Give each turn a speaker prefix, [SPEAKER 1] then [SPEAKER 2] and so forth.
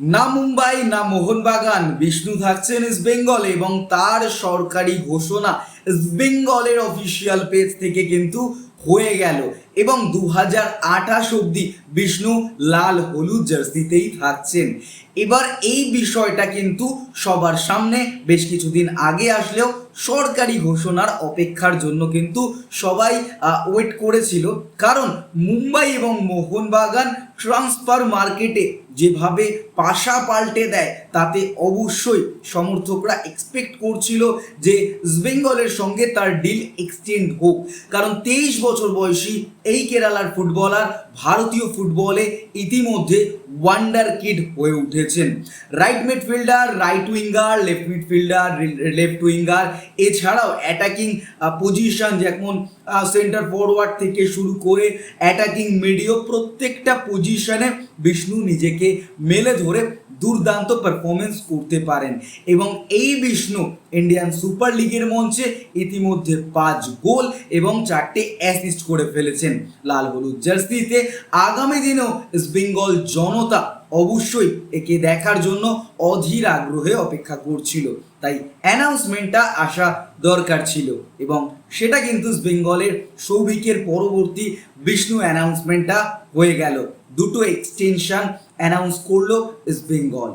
[SPEAKER 1] না মুম্বাই, না মোহনবাগান, বিষ্ণু থাকছেন ইস্ট বেঙ্গল এবং তার সরকারি ঘোষণা ইস্ট বেঙ্গলের অফিসিয়াল পেজ থেকে কিন্তু হয়ে গেল। এবং দু হাজার আঠাশ অব্দি বিষ্ণু লাল হলুদ জার্সিতেই থাকছেন। এবার এই বিষয়টা কিন্তু সবার সামনে বেশ কিছুদিন আগে আসলেও সরকারি ঘোষণার অপেক্ষার জন্য কিন্তু সবাই ওয়েট করেছিল। কারণ মুম্বাই এবং মোহনবাগান ট্রান্সফার মার্কেটে যেভাবে পাশা পাল্টে দেয়, তাতে অবশ্যই সমর্থকরা এক্সপেক্ট করছিল যে বেঙ্গলের সঙ্গে তার ডিল এক্সটেন্ড হোক। কারণ তেইশ বছর বয়সী এই কেরালার ফুটবলার, ভারতীয় ফুটবলে ইতিমধ্যে ওয়ান্ডার কিড হয়ে উঠেছেন। Right midfielder right winger left midfielder left winger এছাড়াও অ্যাটাকিং পজিশন যেমন সেন্টার ফরওয়ার্ড থেকে শুরু করে অ্যাটাকিং মিডিও প্রত্যেকটা পজিশনে বিষ্ণু নিজেকে মেলে ধরে দুর্দান্ত পারফরমেন্স করতে পারেন। এবং এই বিষ্ণু ইন্ডিয়ান সুপার লিগের মঞ্চে ইতিমধ্যে পাঁচ গোল এবং চারটে অ্যাসিস্ট করে ফেলেছেন। লাল হলুদ জার্সিতে আগামী দিনেও ইস্ট বেঙ্গল জনতা অবশ্যই একে দেখার জন্য অধীর আগ্রহে অপেক্ষা করছিল। তাই অ্যানাউন্সমেন্টটা আসা দরকার ছিল এবং সেটা কিন্তু বেঙ্গলের সৌভিকের পরবর্তী বিষ্ণু অ্যানাউন্সমেন্টটা হয়ে গেল। দুটো এক্সটেনশন অ্যানাউন্স করল ইস্ট বেঙ্গল